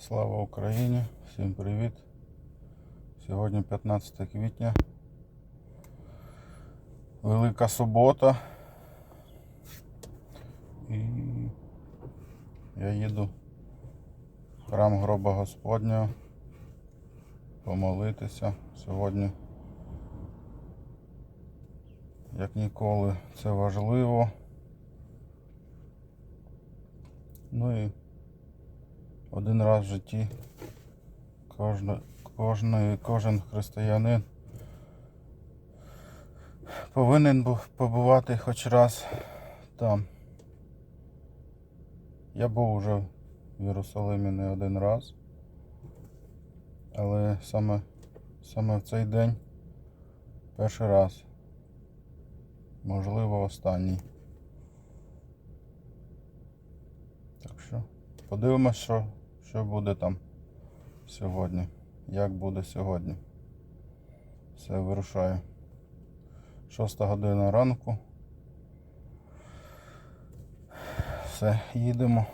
Слава Україні! Всім привіт! Сьогодні 15 квітня. Велика субота. І я їду в храм гроба Господнього помолитися сьогодні. Як ніколи це важливо. Ну і один раз в житті кожна, кожний, кожен християнин повинен був побувати хоч раз там. Я був уже в Єрусалимі не один раз, але саме, саме в цей день перший раз, можливо, останній. Так що подивимось, що, що буде там сьогодні. Як буде сьогодні. Все вирушаю. Шоста година ранку. Все, їдемо.